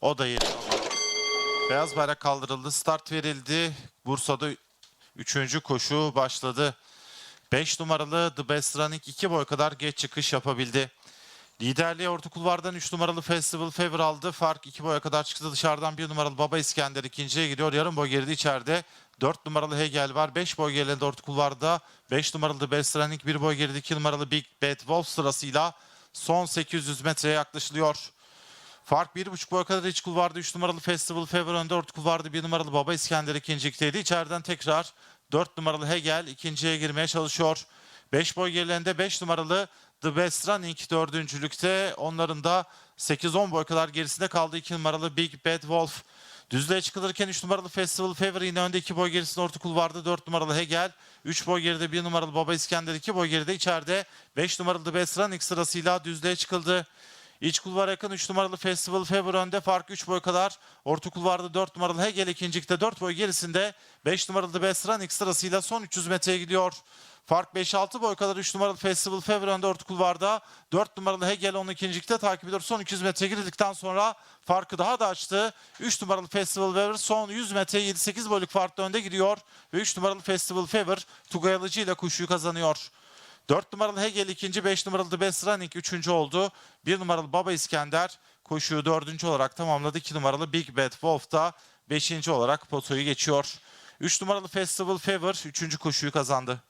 O da yeri. Beyaz bayrak kaldırıldı. Start verildi. Bursa'da 3. koşu başladı. 5 numaralı The Best Running 2 boy kadar geç çıkış yapabildi. Liderliği orta kulvardan 3 numaralı Festival Fever aldı. Fark 2 boya kadar çıktı. Dışarıdan 1 numaralı Baba İskender ikinciye gidiyor. Yarım boy geride içeride. 4 numaralı Hegel var. 5 boy gerilerde orta kulvarda. 5 numaralı The Best Running 1 boy geride 2 numaralı Big Bad Wolf sırasıyla son 800 metreye yaklaşılıyor. Fark 1.5 boy kadar iç kulvarda 3 numaralı Festival Fever önde orta kulvarda 1 numaralı Baba İskender ikincilikteydi. İçeriden tekrar 4 numaralı Hegel ikinciye girmeye çalışıyor. 5 boy gerilerinde 5 numaralı The Best Running dördüncülükte. Onların da 8-10 boy kadar gerisinde kaldı 2 numaralı Big Bad Wolf. Düzlüğe çıkılırken 3 numaralı Festival Fever yine önde 2 boy gerisinde orta kulvarda 4 numaralı Hegel. 3 boy geride 1 numaralı Baba İskender 2 boy geride içeride 5 numaralı The Best Running sırasıyla düzlüğe çıkıldı. İç kulvara yakın 3 numaralı Festival Fever önde fark 3 boy kadar. Orta kulvarda 4 numaralı Hegel ikincilikte 4 boy gerisinde 5 numaralı The Best Running sırasıyla son 300 metreye gidiyor. Fark 5-6 boy kadar 3 numaralı Festival Fever önde orta kulvarda. 4 numaralı Hegel onun ikincilikte takip ediyor. Son 200 metre girdikten sonra farkı daha da açtı. 3 numaralı Festival Fever son 100 metre 7-8 boyluk farkla önde gidiyor. Ve 3 numaralı Festival Fever Tugay ile koşuyu kazanıyor. 4 numaralı Hegel ikinci, 5 numaralı The Best Running üçüncü oldu. 1 numaralı Baba İskender koşuyu dördüncü olarak tamamladı. 2 numaralı Big Bad Wolf da beşinci olarak potoyu geçiyor. 3 numaralı Festival Fever üçüncü koşuyu kazandı.